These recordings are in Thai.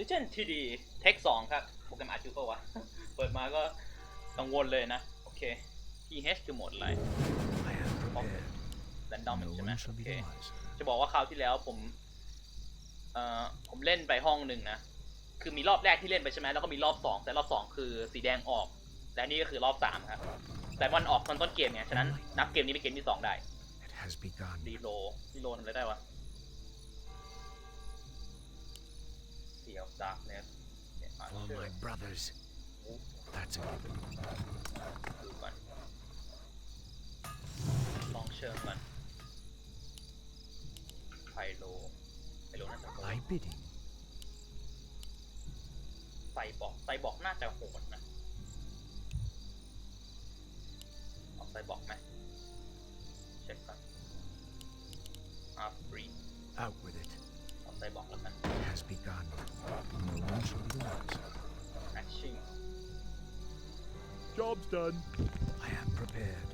Legend TD Tech 2ครับ โปรแกรมอาร์จูเปล่าวะ เปิดมาก็กังวลเลยนะ โอเค EH คือโหมดอะไร I am prepared. Random No ใช่ไหม one shall โอ be เค the wiser. จะบอกว่าคราวที่แล้วผมเอ่อผมเล่นไปห้องหนึ่งนะ คือมีรอบแรกที่เล่นไปใช่ไหมแล้วก็มีรอบสองแต่รอบสองคือสีแดงออก และนี่ก็คือรอบสามครับ แต่มันออกตอนต้นเกมไงฉะนั้นนับเกมนี้เป็นเกมที่สองได้ It has begun. รีโลรีโลทำอะไรได้วะ เสียวดาร์กเนสเนี่ยอา For เชอ my ร์ brothers. That's a given. ดูก่อนลองเชิญก่อนไพโลไพโลน่าจะโหด My bidding. ไซบอกไซบอกน่าจะโหดนะเอาไซบอกไหมเช็คก่อนอาฟรี Out with it. เอาไซบอกแล้วกัน It has begun. No one shall be the wiser. แอคชิ่ง Job's done. I am prepared.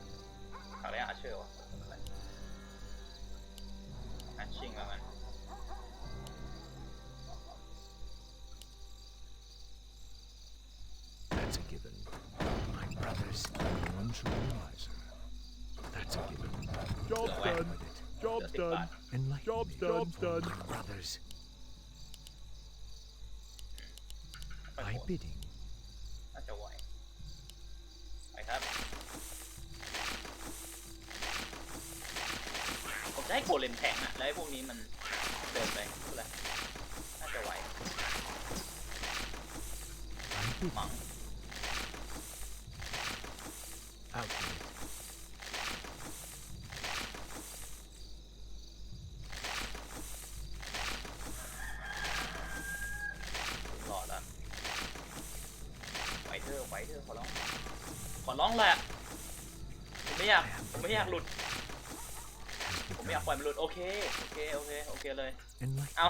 อะไรอาเชอร์วะแอคชิ่งแล้วกัน That's a given. My brothers. No one shall be the wiser. That's a given. Job's Out done. with it. เหลือ Job's สิบบา done. ท Enlighten Job's me. done. Job's For done. my brothers. ไม่ My โหด bidding. น่าจะไหวไปครับ ผมจะให้โกเลมแข็งอะแล้วไอ้พวกนี้มันเดินไปเท่าไหร่น่าจะไหว My bidding. มั้ง Out with it. รอแล้วไหวเธอะไหวเธอะขอร้อง ข อร้องแหละผมไม่อยากผมไม่อยากหลุด ผมไม่อยากปล่อยมันหลุดโอเคโอเคโอเคโอเคเลยเอา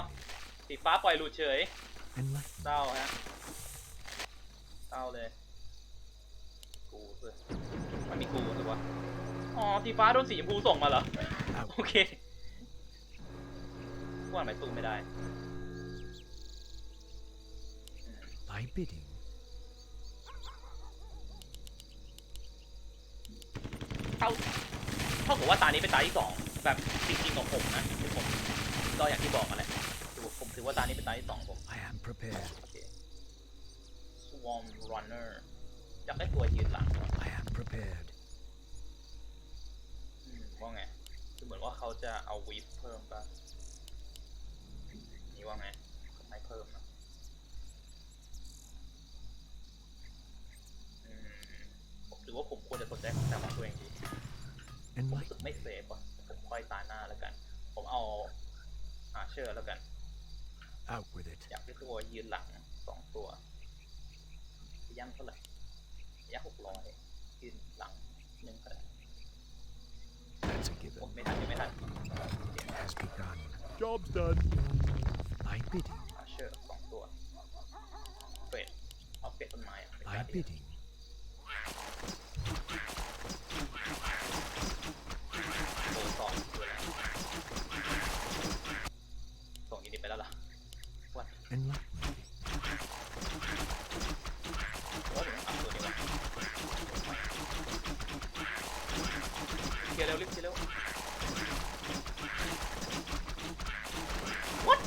สีฟ้าปล่อยหลุดเฉยเศร้าฮะเศร้าเลย กูสิมันมีกูสิวะอ๋อสีฟ้าโดนสีชมพูส่งมาเหรอโอเคว่าทำไมสู้ไม่ได้อืม My bidding. เท่า เท่ากับว่าตานี้เป็นตาที่สองแบบจริงๆของผมนะคือผมก็อย่างที่บอกมาแหละถือว่าผมถือว่าตานี้เป็นตาที่สองของผม I am prepared. โอเค Swarm Runner อยากได้ตัวยืนหลังวะ I am prepared. อืมว่าไงคือเหมือนว่าเขาจะเอาวีฟเพิ่มป่ะนี่ว่าไงไม่เพิ่มนะอืมผมถือว่าผมควรจะสนใจของแต่ของตัวเองดี ผมรู้สึ Enlighten กไม่เซฟว่ะผมค่อยตาหน้าแล้วกัน ผมเอาอาเชอร์แล้วกัน Out with it. อยากได้ตัวยืนหลังสองตัวย่ำเท่าไหร่ย่ำหกร้อยยืนหลังหนึ่งก็ได้ That's a โอ้ given. ไม่ทันยังไม่ทัน It has begun. Job's done. My bidding. อาเชอร์สองตัวเฟดเอาเฟดต้นไม้อะไม่ก My ล้าดี bidding. โบสองตัวแล้วส่งยินดีไปแล้วล่ะว่า Enlighten me. ว่าถึง อัพตัวนี้วะเคลียร์เร็วรีบเคลียร์เร็ว What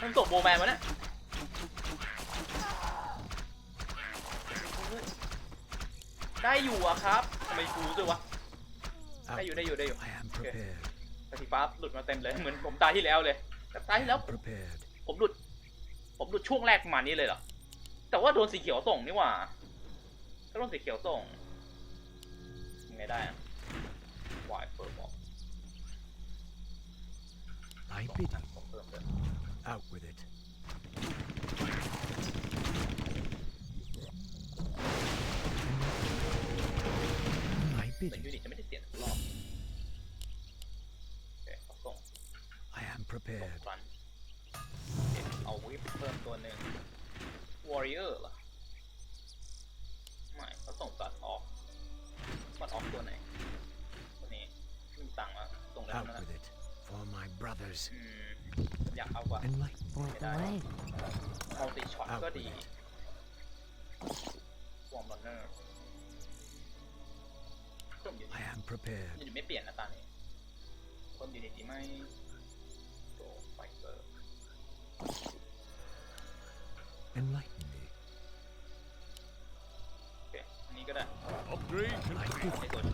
มันส่งโบแมนมาเนี่ยได้อยู่อะครับทำไมกูด้วยวะ Out ได้อยู่ with ได้อยู่ได้อยู่ I am prepared. แต่สีฟ้าหลุดมาเต็มเลย เหมือนผมตายที่แล้วเลยแต่ตายที่แล้ว Prepared. ผมหลุด ผมหลุดช่วงแรกประมาณนี้เลยเหรอ แต่ว่าโดนสีเขียวส่งนี่หว่าก็โดนสีเขียวส่งยังไงได้อะวายเฟิร์บอก My bidding. ผมเพิ่มเลย Out with it. My แต่ bidding. ยูนิตจะไม่ อยากเอากว่า Enlighten me. Point the way. มัลติช็อตก็ดีวอร์มรันเนอร์เพิ่มยูนิ I am prepared. ยูนิตไม่เปลี่ยนนะตอนนี้เพิ่มยูนิตดีไหมโตไฟเบอร์ Enlighten me. โอเคอันนี้ก็ได้ Upgrade I complete. bid ให้ตัว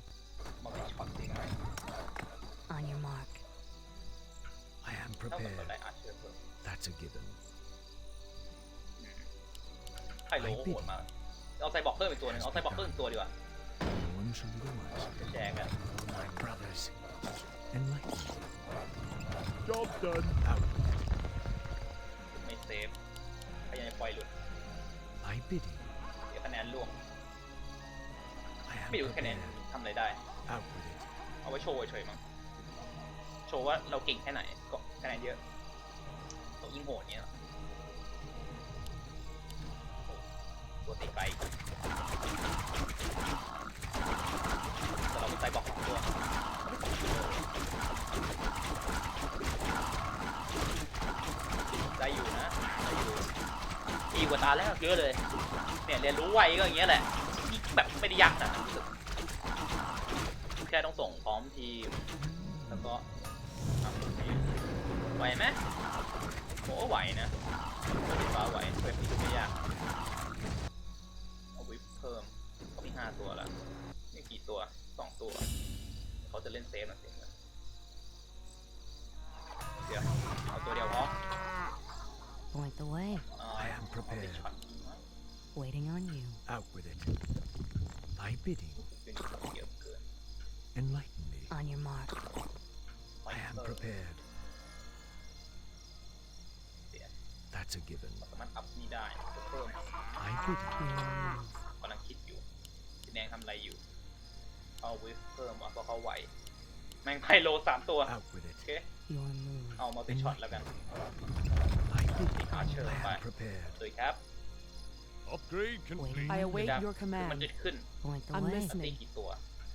That's a given. ไฮโลโหดมากเอาไซบอร์กเพิ่มอีกตัวหนึงเอาไซบอร์กเพิ่มอีกตัวดีกว่า No one shall be the wiser. จะแชร์กัน For my brothers. Enlighten me. Job done. Out with it. ไม่เซฟพยายามจะปล่อยหลุด My bidding. เดี๋ยวคะแนนล่วง I am ไม่รู้คะแนน prepared. ทำอะไรได้ Out with it. เอาไว้โชว์เฉยๆมั้งโชว์ว่าเราเก่งแค่ไหนก็คะแนนเยอะ เรายิงโหดเนี้ยตัวตีไกลแต่เราไมีไซบอกสองตัวได้อยู่นะได้อยู่ดีกว่าตาแรกเยอะเลยเนี่ยเรียนรู้ไวก็อย่างเงี้ยแหละนี่แบบไม่ได้ยากนาดนั้นรู้สึกแค่ต้องส่งพร้อมทีม แล้วก็ทำทีมไหวไหม โอ้ไหวนะก็ถือว่าไหวเว็บนี้ไม่ยากเอาวิปเพิ่มเขามีห้าตัวแล้วนี่กี่ตัวสองตัว เขาจะเล่นเซฟนะเสียงนะเดี๋ยวเอาตัวเดียวพอ Point the way. อ่า I am prepared เอาไปช็อต Waiting on you. Out with it. My bidding. เป็นเกี่ยวเกิน Enlighten me. On your mark. ไฟ I am เตอร์ prepared. That's a given. สามารถอัพนี่ได้เพิ่ม My bidding. Your move. กำลังคิดอยู่สีแดงทำอะไรอยู่ เอาวิฟเพิ่มอะเพราะเขาไหว แม่งไพโลสามตัว Out with โอ it. เค Your move. เอามาเป็นช็อตแล้วกัน My bidding. Archer, I am bye. prepared. สวยครับ Upgrade complete. I I await Dab. your คือมัน command. จะขึ้น Point the I'm way. มันตี listening. กี่ตัว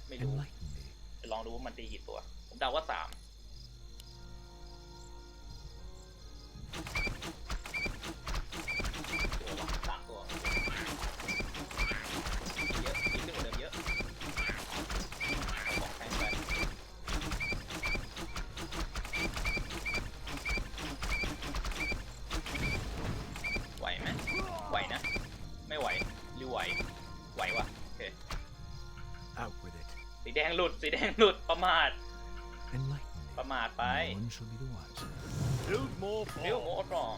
ไม่รู้ Enlighten me. จะลองดูว่ามันตีกี่ตัว ผมเดาว่าสาม ไหววะโอเค Out with it. สีแดงหลุด สีแดงหลุดประมาท Enlighten me. ประมาทไป No one shall be the wiser. Build more เรียว for. โมอรอง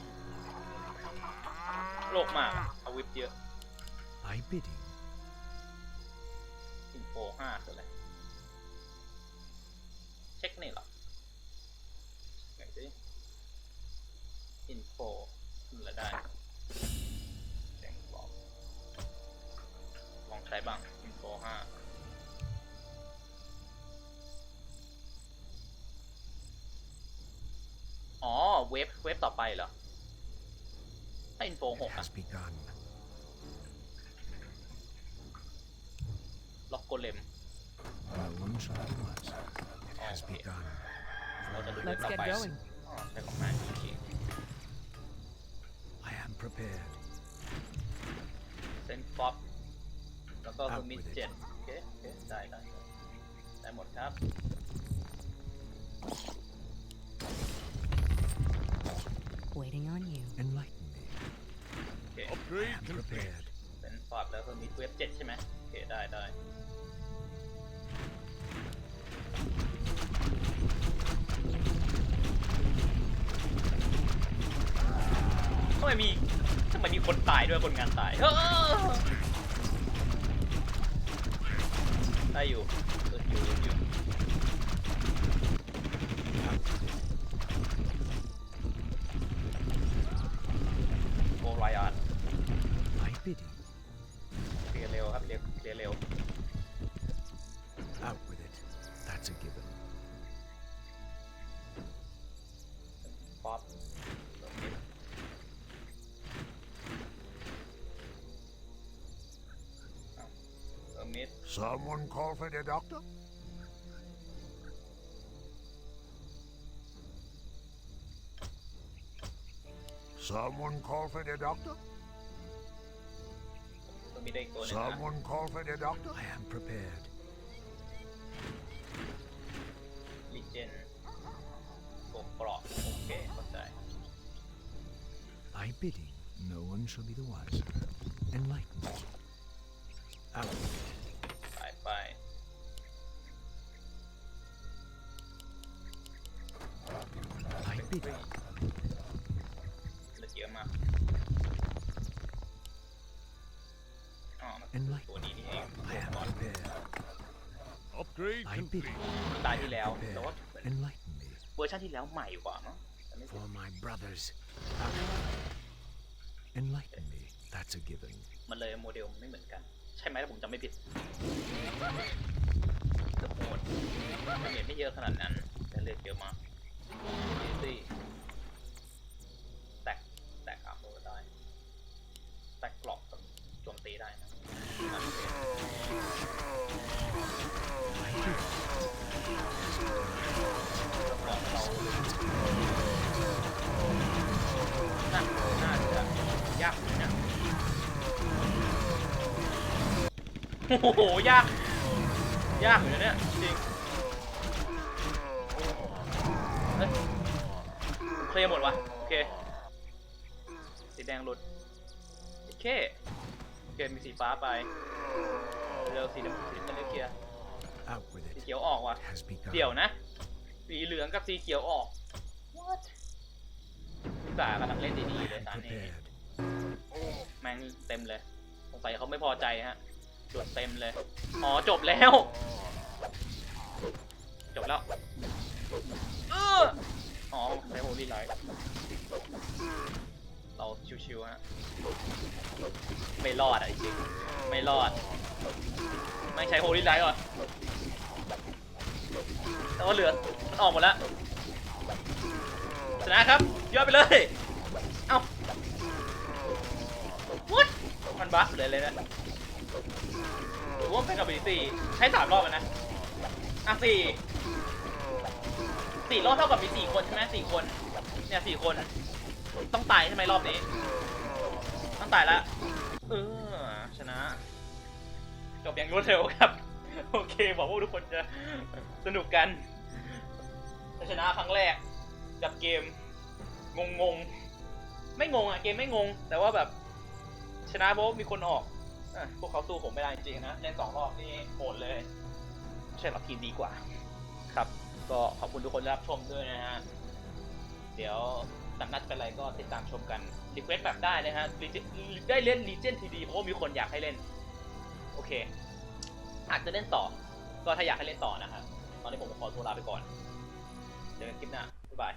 โลกมากเอาวิปเยอะ My bidding. อินโฟห้าคืออะไรเช็คนี่เหรอไหนสิอินโฟ เว็บเว็บต่อไปเหรอถ้าอินโฟห It กอะ has begun. ล็อกโกเลม No one shall be the wiser. It has Okay. begun. เราจะดู Let's ต่อ get ไป going. อ๋อใช้ของแม่โอเค I am prepared. เซนฟ็อกแล้วก็คือมิด Out with it. เจ็ดโอเคโอเคได้ได้ได้หมดครับ Waiting on you. Enlighten me. โอเค I Upgrade am complete. prepared. เซนฟ็อกแล้วก็มิดเวฟเจ็ดใช่ไหมโอเค ได้ได้ ทำไมมีทำไมมีคนตายด้วยคนงานตายเอ้อได้อยู่เอออยู่อยู่ Someone call for the doctor? Someone call for the doctor? เริ่มมิดได้อีกตัวหนึงนะ Someone call for the doctor? I am prepared. ลีเจนโกเกราะโอเคเข้าใจ My bidding. No one shall be the wiser. Enlighten me. Out มากอ๋อมันคือ Enlighten ตัวนี้นี่เอง I am prepared. Upgrade My complete. bidding. ตายที่แล้ว Prepared. แต่ว่าเหมือน Enlighten me. เวอร์ชันที่แล้วใหม่กว่ามั้งแต่ไม่ผิด For my brothers. Out with it. Enlighten me. That's a given. มันเลยโมเดลมันไม่เหมือนกัน ใช่ไหมถ้าผมจำไม่ผิดเกือบโหดดาเมจไม่เยอะขนาดนั้น แต่เลือดเยอะมากดีซี่แตกแตกอาร์เมอร์ได้ แตกกรอบกับโจมตีได้นะนั่นเอง My bidding. แล้วก็เราน่าน่าจะยากอยู่นะ โอ้โห ยาก ยากอยู่นะเนี่ย จริงเอ้ยเคลียร์หมดวะโอเค สีแดงหลุด โอเคโอเคมีสีฟ้าไป เร็วสีดำสีน้ำเงินเคลียร์ Out with สี it. เขียวออกว่ะ It has begun. เดี๋ยวนะ สีเหลืองกับสีเขียวออก what พี่บ่ากำลังเล่นดี I ๆเลย am ตอนนี้ prepared. แม่งเต็มเลย สงสัยเขาไม่พอใจฮะ จดเต็มเลย อ๋อ จบแล้ว จบแล้ว เอออ๋อใช้โฮลี่ไลท์เราชิวๆฮะ ไม่รอดอะจริงไม่รอด ไม่ใช้โฮลี่ไลท์ก่อนแต่ว่าเหลือ มันออกหมดแล้ว ชนะครับยอดไปเลย เอ้า what มันบั๊กเลยเลยนะ หรือว่าเป็น ability ใช้สามรอบอะนะ อะสี่สี่รอบเท่ากับมีสี่คนใช่ไหมสี่คน เนี่ยสี่คน ต้องตายใช่ไหมรอบนี้ ต้องตายละเออชนะ จบอย่างรวดเร็วครับ โอเคหวังว่าทุกคนจะสนุกกัน ชนะครั้งแรกกับเกม งงงไม่งงอะเกมไม่งง แต่ว่าแบบชนะเพราะว่ามีคนออก อะพวกเขาสู้ผมไม่ได้จริงๆนะเล่นสองรอบนี่โหดเลยใช่หรอกทีมดีกว่า ครับ ก็ขอบคุณทุกคนที่รับชมด้วยนะฮะ เดี๋ยวสัมนัดเป็นอะไรก็ติดตามชมกันรีเควสแบบได้นะฮะ Legion ได้เล่น Legion ทีดีเพราะว่ามีคนอยากให้เล่น โอเค อาจจะเล่นต่อ ก็ถ้าอยากให้เล่นต่อนะครับ ตอนนี้ผมขอตัวลาไปก่อน เจอกันคลิปหน้า บ๊ายบาย